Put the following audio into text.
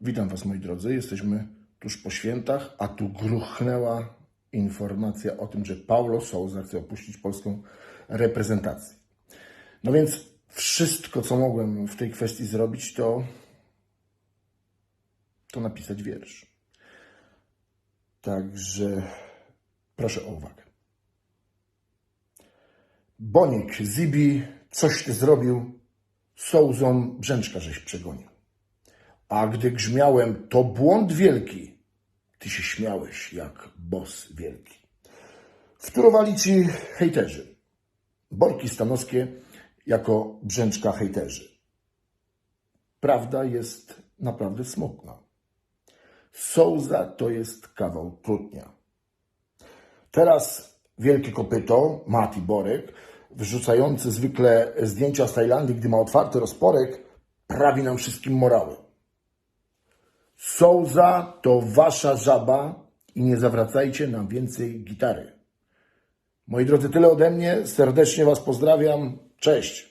Witam Was, moi drodzy. Jesteśmy tuż po świętach, a tu gruchnęła informacja o tym, że Paulo Souza chce opuścić polską reprezentację. No więc wszystko, co mogłem w tej kwestii zrobić, to, to napisać wiersz. Także proszę o uwagę. Bonik, Zibi, coś ty zrobił, Sołzą brzęczka żeś przegonił. A gdy grzmiałem, to błąd wielki. Ty się śmiałeś jak bos wielki. Wtórowali ci hejterzy. Borki stanowskie jako brzęczka hejterzy. Prawda jest naprawdę smutna. Sołza to jest kawał trutnia. Teraz wielkie kopyto, Mati Borek, wrzucający zwykle zdjęcia z Tajlandii, gdy ma otwarty rozporek, prawi nam wszystkim morały. Souza to wasza żaba i nie zawracajcie nam więcej gitary. Moi drodzy, tyle ode mnie. Serdecznie Was pozdrawiam. Cześć.